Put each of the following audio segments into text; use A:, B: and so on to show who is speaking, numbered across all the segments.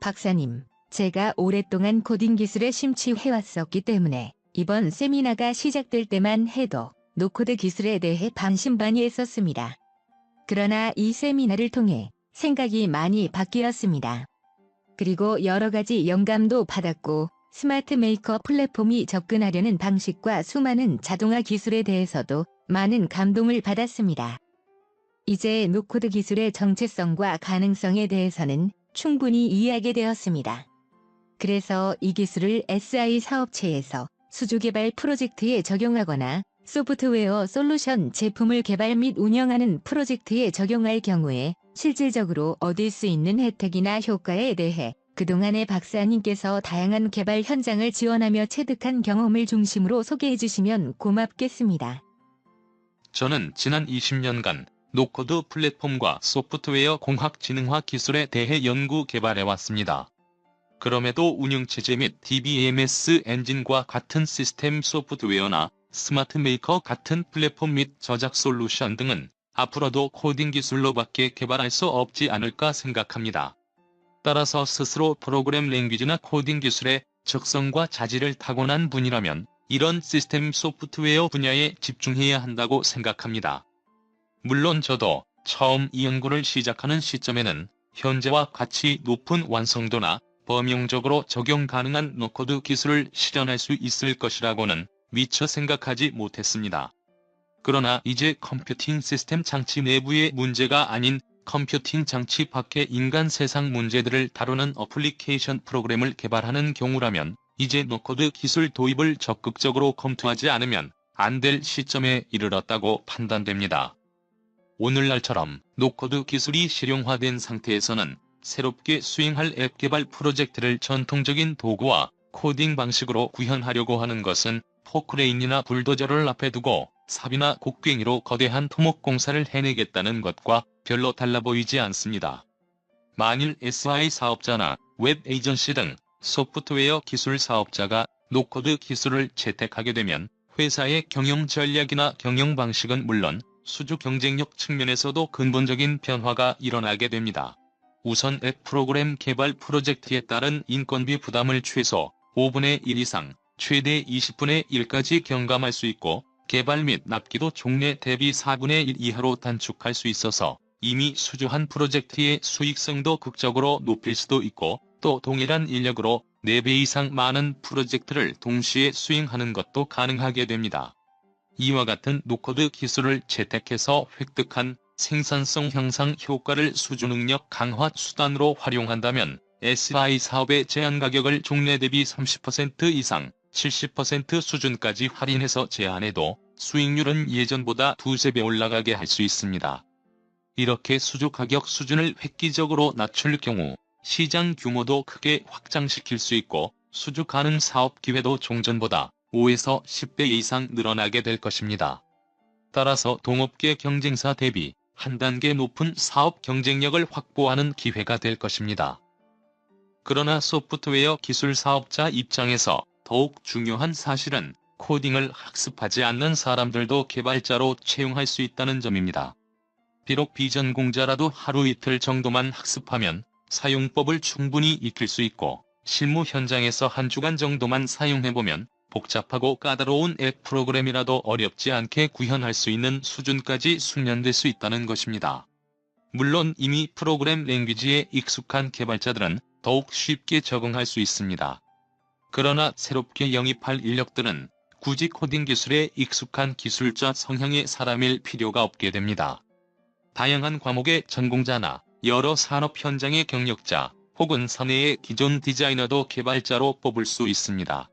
A: 박사님, 제가 오랫동안 코딩 기술에 심취해왔었기 때문에 이번 세미나가 시작될 때만 해도 노코드 기술에 대해 반신반의했었습니다. 그러나 이 세미나를 통해 생각이 많이 바뀌었습니다. 그리고 여러 가지 영감도 받았고 스마트 메이커 플랫폼이 접근하려는 방식과 수많은 자동화 기술에 대해서도 많은 감동을 받았습니다. 이제 노코드 기술의 정체성과 가능성에 대해서는 충분히 이해하게 되었습니다. 그래서 이 기술을 SI 사업체에서 수주 개발 프로젝트에 적용하거나 소프트웨어 솔루션 제품을 개발 및 운영하는 프로젝트에 적용할 경우에 실질적으로 얻을 수 있는 혜택이나 효과에 대해 그동안의 박사님께서 다양한 개발 현장을 지원하며 체득한 경험을 중심으로 소개해 주시면 고맙겠습니다.
B: 저는 지난 20년간 노코드 플랫폼과 소프트웨어 공학지능화 기술에 대해 연구 개발해 왔습니다. 그럼에도 운영체제 및 DBMS 엔진과 같은 시스템 소프트웨어나 스마트 메이커 같은 플랫폼 및 저작 솔루션 등은 앞으로도 코딩 기술로밖에 개발할 수 없지 않을까 생각합니다. 따라서 스스로 프로그램 랭귀지나 코딩 기술의 적성과 자질을 타고난 분이라면 이런 시스템 소프트웨어 분야에 집중해야 한다고 생각합니다. 물론 저도 처음 이 연구를 시작하는 시점에는 현재와 같이 높은 완성도나 범용적으로 적용 가능한 노코드 기술을 실현할 수 있을 것이라고는 미처 생각하지 못했습니다. 그러나 이제 컴퓨팅 시스템 장치 내부의 문제가 아닌 컴퓨팅 장치 밖의 인간 세상 문제들을 다루는 어플리케이션 프로그램을 개발하는 경우라면 이제 노코드 기술 도입을 적극적으로 검토하지 않으면 안 될 시점에 이르렀다고 판단됩니다. 오늘날처럼 노코드 기술이 실용화된 상태에서는 새롭게 수행할 앱 개발 프로젝트를 전통적인 도구와 코딩 방식으로 구현하려고 하는 것은 포크레인이나 불도저를 앞에 두고 삽이나 곡괭이로 거대한 토목 공사를 해내겠다는 것과 별로 달라 보이지 않습니다. 만일 SI 사업자나 웹 에이전시 등 소프트웨어 기술 사업자가 노코드 기술을 채택하게 되면 회사의 경영 전략이나 경영 방식은 물론 수주 경쟁력 측면에서도 근본적인 변화가 일어나게 됩니다. 우선 앱 프로그램 개발 프로젝트에 따른 인건비 부담을 최소 5분의 1 이상, 최대 20분의 1까지 경감할 수 있고 개발 및 납기도 종래 대비 4분의 1 이하로 단축할 수 있어서 이미 수주한 프로젝트의 수익성도 극적으로 높일 수도 있고 또 동일한 인력으로 4배 이상 많은 프로젝트를 동시에 수행하는 것도 가능하게 됩니다. 이와 같은 노코드 기술을 채택해서 획득한 생산성 향상 효과를 수주 능력 강화 수단으로 활용한다면 SI 사업의 제한 가격을 종래 대비 30% 이상 70% 수준까지 할인해서 제한해도 수익률은 예전보다 두세 배 올라가게 할 수 있습니다. 이렇게 수주 가격 수준을 획기적으로 낮출 경우 시장 규모도 크게 확장시킬 수 있고 수주 가능 사업 기회도 종전보다 5에서 10배 이상 늘어나게 될 것입니다. 따라서 동업계 경쟁사 대비 한 단계 높은 사업 경쟁력을 확보하는 기회가 될 것입니다. 그러나 소프트웨어 기술 사업자 입장에서 더욱 중요한 사실은 코딩을 학습하지 않는 사람들도 개발자로 채용할 수 있다는 점입니다. 비록 비전공자라도 하루 이틀 정도만 학습하면 사용법을 충분히 익힐 수 있고 실무 현장에서 한 주간 정도만 사용해보면 복잡하고 까다로운 앱 프로그램이라도 어렵지 않게 구현할 수 있는 수준까지 숙련될 수 있다는 것입니다. 물론 이미 프로그램 랭귀지에 익숙한 개발자들은 더욱 쉽게 적응할 수 있습니다. 그러나 새롭게 영입할 인력들은 굳이 코딩 기술에 익숙한 기술자 성향의 사람일 필요가 없게 됩니다. 다양한 과목의 전공자나 여러 산업 현장의 경력자 혹은 사내의 기존 디자이너도 개발자로 뽑을 수 있습니다.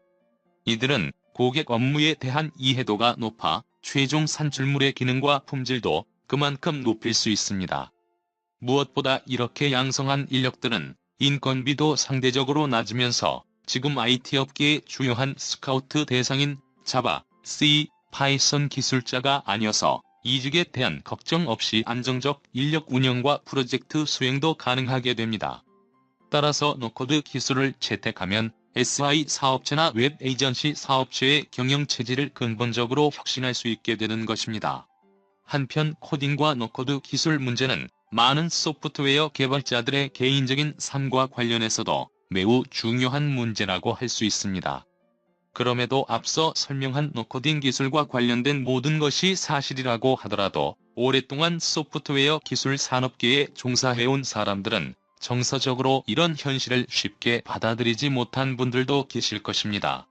B: 이들은 고객 업무에 대한 이해도가 높아 최종 산출물의 기능과 품질도 그만큼 높일 수 있습니다. 무엇보다 이렇게 양성한 인력들은 인건비도 상대적으로 낮으면서 지금 IT 업계의 주요한 스카우트 대상인 자바, C, 파이썬 기술자가 아니어서 이직에 대한 걱정 없이 안정적 인력 운영과 프로젝트 수행도 가능하게 됩니다. 따라서 노코드 기술을 채택하면 SI 사업체나 웹 에이전시 사업체의 경영 체질을 근본적으로 혁신할 수 있게 되는 것입니다. 한편 코딩과 노코드 기술 문제는 많은 소프트웨어 개발자들의 개인적인 삶과 관련해서도 매우 중요한 문제라고 할 수 있습니다. 그럼에도 앞서 설명한 노코딩 기술과 관련된 모든 것이 사실이라고 하더라도 오랫동안 소프트웨어 기술 산업계에 종사해온 사람들은 정서적으로 이런 현실을 쉽게 받아들이지 못한 분들도 계실 것입니다.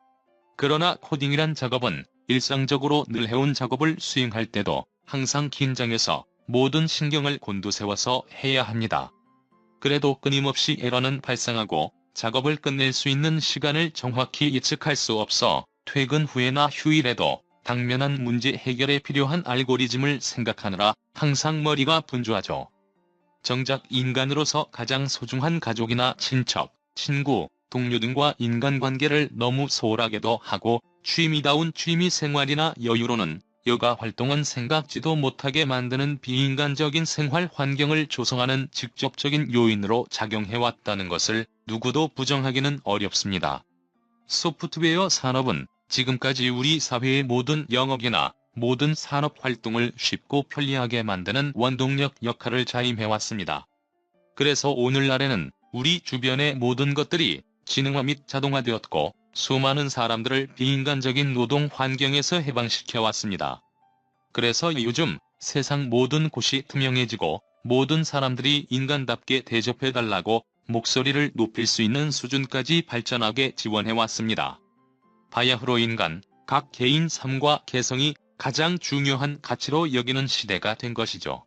B: 그러나 코딩이란 작업은 일상적으로 늘 해온 작업을 수행할 때도 항상 긴장해서 모든 신경을 곤두세워서 해야 합니다. 그래도 끊임없이 에러는 발생하고 작업을 끝낼 수 있는 시간을 정확히 예측할 수 없어 퇴근 후에나 휴일에도 당면한 문제 해결에 필요한 알고리즘을 생각하느라 항상 머리가 분주하죠. 정작 인간으로서 가장 소중한 가족이나 친척, 친구, 동료 등과 인간관계를 너무 소홀하게도 하고 취미다운 취미 생활이나 여유로는 여가 활동은 생각지도 못하게 만드는 비인간적인 생활 환경을 조성하는 직접적인 요인으로 작용해왔다는 것을 누구도 부정하기는 어렵습니다. 소프트웨어 산업은 지금까지 우리 사회의 모든 영역이나 모든 산업 활동을 쉽고 편리하게 만드는 원동력 역할을 자임해왔습니다. 그래서 오늘날에는 우리 주변의 모든 것들이 지능화 및 자동화되었고 수많은 사람들을 비인간적인 노동 환경에서 해방시켜 왔습니다. 그래서 요즘 세상 모든 곳이 투명해지고 모든 사람들이 인간답게 대접해달라고 목소리를 높일 수 있는 수준까지 발전하게 지원해 왔습니다. 바야흐로 인간, 각 개인 삶과 개성이 가장 중요한 가치로 여기는 시대가 된 것이죠.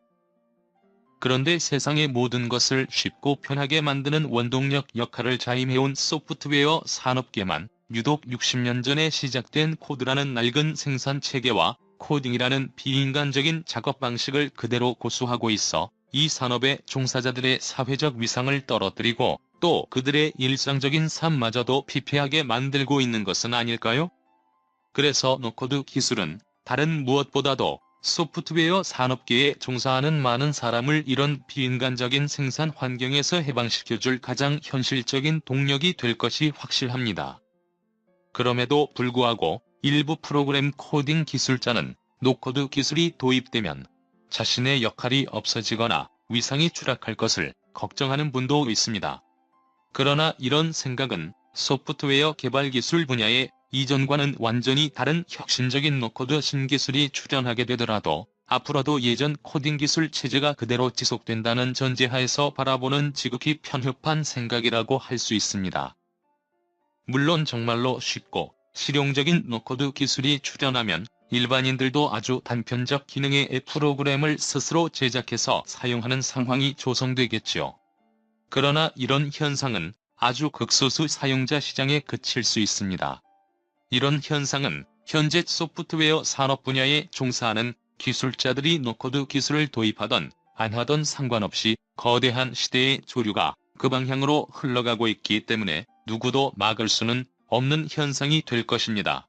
B: 그런데 세상의 모든 것을 쉽고 편하게 만드는 원동력 역할을 자임해온 소프트웨어 산업계만 유독 60년 전에 시작된 코드라는 낡은 생산 체계와 코딩이라는 비인간적인 작업 방식을 그대로 고수하고 있어 이 산업의 종사자들의 사회적 위상을 떨어뜨리고 또 그들의 일상적인 삶마저도 피폐하게 만들고 있는 것은 아닐까요? 그래서 노코드 기술은 다른 무엇보다도 소프트웨어 산업계에 종사하는 많은 사람을 이런 비인간적인 생산 환경에서 해방시켜줄 가장 현실적인 동력이 될 것이 확실합니다. 그럼에도 불구하고 일부 프로그램 코딩 기술자는 노코드 기술이 도입되면 자신의 역할이 없어지거나 위상이 추락할 것을 걱정하는 분도 있습니다. 그러나 이런 생각은 소프트웨어 개발 기술 분야에 이전과는 완전히 다른 혁신적인 노코드 신기술이 출현하게 되더라도 앞으로도 예전 코딩 기술 체제가 그대로 지속된다는 전제하에서 바라보는 지극히 편협한 생각이라고 할 수 있습니다. 물론 정말로 쉽고 실용적인 노코드 기술이 출현하면 일반인들도 아주 단편적 기능의 앱 프로그램을 스스로 제작해서 사용하는 상황이 조성되겠지요. 그러나 이런 현상은 아주 극소수 사용자 시장에 그칠 수 있습니다. 이런 현상은 현재 소프트웨어 산업 분야에 종사하는 기술자들이 노코드 기술을 도입하던 안 하던 상관없이 거대한 시대의 조류가 그 방향으로 흘러가고 있기 때문에 누구도 막을 수는 없는 현상이 될 것입니다.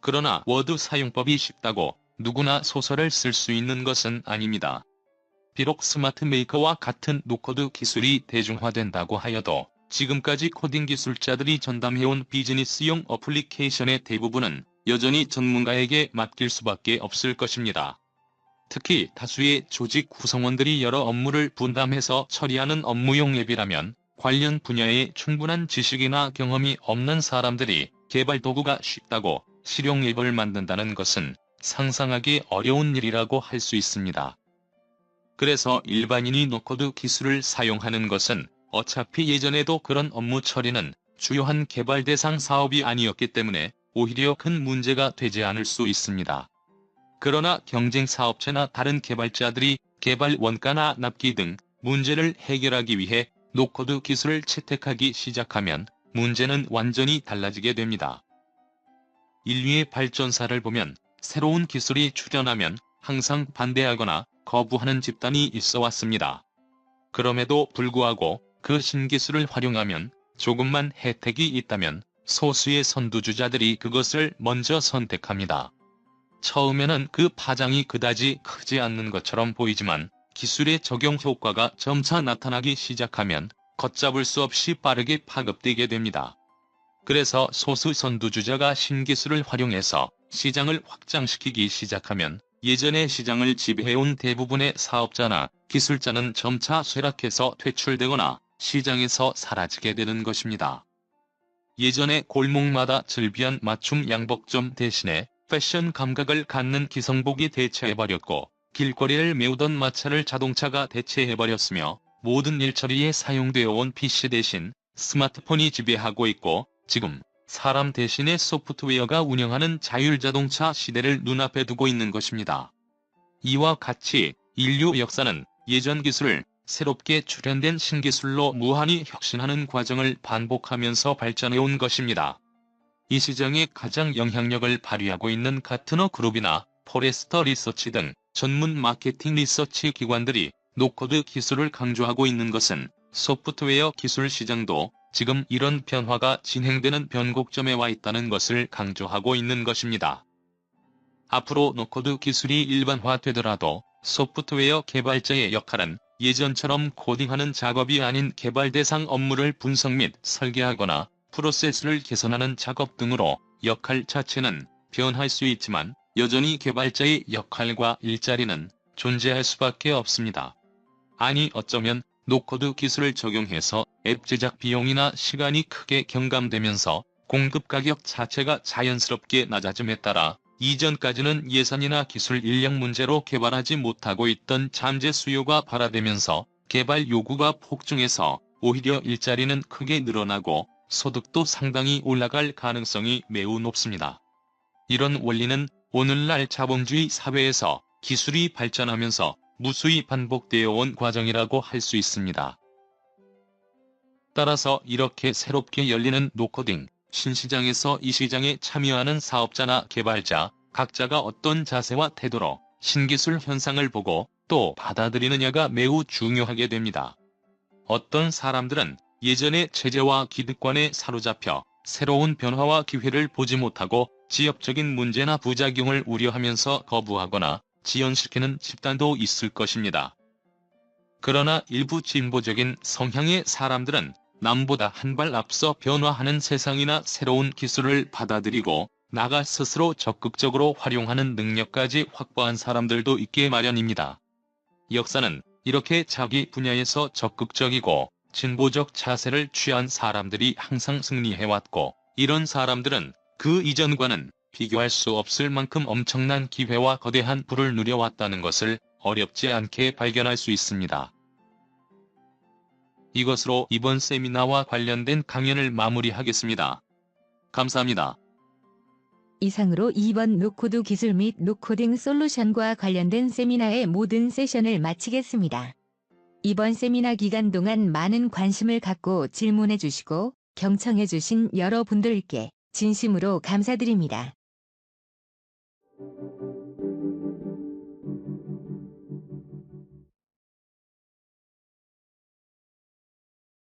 B: 그러나 워드 사용법이 쉽다고 누구나 소설을 쓸 수 있는 것은 아닙니다. 비록 스마트 메이커와 같은 노코드 기술이 대중화된다고 하여도 지금까지 코딩 기술자들이 전담해온 비즈니스용 어플리케이션의 대부분은 여전히 전문가에게 맡길 수밖에 없을 것입니다. 특히 다수의 조직 구성원들이 여러 업무를 분담해서 처리하는 업무용 앱이라면 관련 분야에 충분한 지식이나 경험이 없는 사람들이 개발 도구가 쉽다고 실용 앱을 만든다는 것은 상상하기 어려운 일이라고 할 수 있습니다. 그래서 일반인이 노코드 기술을 사용하는 것은 어차피 예전에도 그런 업무 처리는 주요한 개발 대상 사업이 아니었기 때문에 오히려 큰 문제가 되지 않을 수 있습니다. 그러나 경쟁 사업체나 다른 개발자들이 개발 원가나 납기 등 문제를 해결하기 위해 노코드 기술을 채택하기 시작하면 문제는 완전히 달라지게 됩니다. 인류의 발전사를 보면 새로운 기술이 출현하면 항상 반대하거나 거부하는 집단이 있어 왔습니다. 그럼에도 불구하고 그 신기술을 활용하면 조금만 혜택이 있다면 소수의 선두주자들이 그것을 먼저 선택합니다. 처음에는 그 파장이 그다지 크지 않는 것처럼 보이지만 기술의 적용 효과가 점차 나타나기 시작하면 걷잡을 수 없이 빠르게 파급되게 됩니다. 그래서 소수 선두주자가 신기술을 활용해서 시장을 확장시키기 시작하면 예전에 시장을 지배해온 대부분의 사업자나 기술자는 점차 쇠락해서 퇴출되거나 시장에서 사라지게 되는 것입니다. 예전에 골목마다 즐비한 맞춤 양복점 대신에 패션 감각을 갖는 기성복이 대체해버렸고 길거리를 메우던 마차를 자동차가 대체해버렸으며 모든 일처리에 사용되어 온 PC 대신 스마트폰이 지배하고 있고 지금 사람 대신에 소프트웨어가 운영하는 자율자동차 시대를 눈앞에 두고 있는 것입니다. 이와 같이 인류 역사는 예전 기술을 새롭게 출현된 신기술로 무한히 혁신하는 과정을 반복하면서 발전해온 것입니다. 이 시장에 가장 영향력을 발휘하고 있는 가트너 그룹이나 포레스터 리서치 등 전문 마케팅 리서치 기관들이 노코드 기술을 강조하고 있는 것은 소프트웨어 기술 시장도 지금 이런 변화가 진행되는 변곡점에 와 있다는 것을 강조하고 있는 것입니다. 앞으로 노코드 기술이 일반화되더라도 소프트웨어 개발자의 역할은 예전처럼 코딩하는 작업이 아닌 개발 대상 업무를 분석 및 설계하거나 프로세스를 개선하는 작업 등으로 역할 자체는 변할 수 있지만 여전히 개발자의 역할과 일자리는 존재할 수밖에 없습니다. 아니 어쩌면 노코드 기술을 적용해서 앱 제작 비용이나 시간이 크게 경감되면서 공급 가격 자체가 자연스럽게 낮아짐에 따라 이전까지는 예산이나 기술 인력 문제로 개발하지 못하고 있던 잠재 수요가 발화되면서 개발 요구가 폭증해서 오히려 일자리는 크게 늘어나고 소득도 상당히 올라갈 가능성이 매우 높습니다. 이런 원리는 오늘날 자본주의 사회에서 기술이 발전하면서 무수히 반복되어 온 과정이라고 할 수 있습니다. 따라서 이렇게 새롭게 열리는 노코딩, 신시장에서 이 시장에 참여하는 사업자나 개발자, 각자가 어떤 자세와 태도로 신기술 현상을 보고 또 받아들이느냐가 매우 중요하게 됩니다. 어떤 사람들은 예전의 체제와 기득권에 사로잡혀 새로운 변화와 기회를 보지 못하고 지역적인 문제나 부작용을 우려하면서 거부하거나 지연시키는 집단도 있을 것입니다. 그러나 일부 진보적인 성향의 사람들은 남보다 한 발 앞서 변화하는 세상이나 새로운 기술을 받아들이고 나가 스스로 적극적으로 활용하는 능력까지 확보한 사람들도 있게 마련입니다. 역사는 이렇게 자기 분야에서 적극적이고 진보적 자세를 취한 사람들이 항상 승리해왔고 이런 사람들은 그 이전과는 비교할 수 없을 만큼 엄청난 기회와 거대한 부를 누려왔다는 것을 어렵지 않게 발견할 수 있습니다. 이것으로 이번 세미나와 관련된 강연을 마무리하겠습니다. 감사합니다.
A: 이상으로 2번 노코드 기술 및 노코딩 솔루션과 관련된 세미나의 모든 세션을 마치겠습니다. 이번 세미나 기간 동안 많은 관심을 갖고 질문해 주시고 경청해 주신 여러분들께 진심으로 감사드립니다.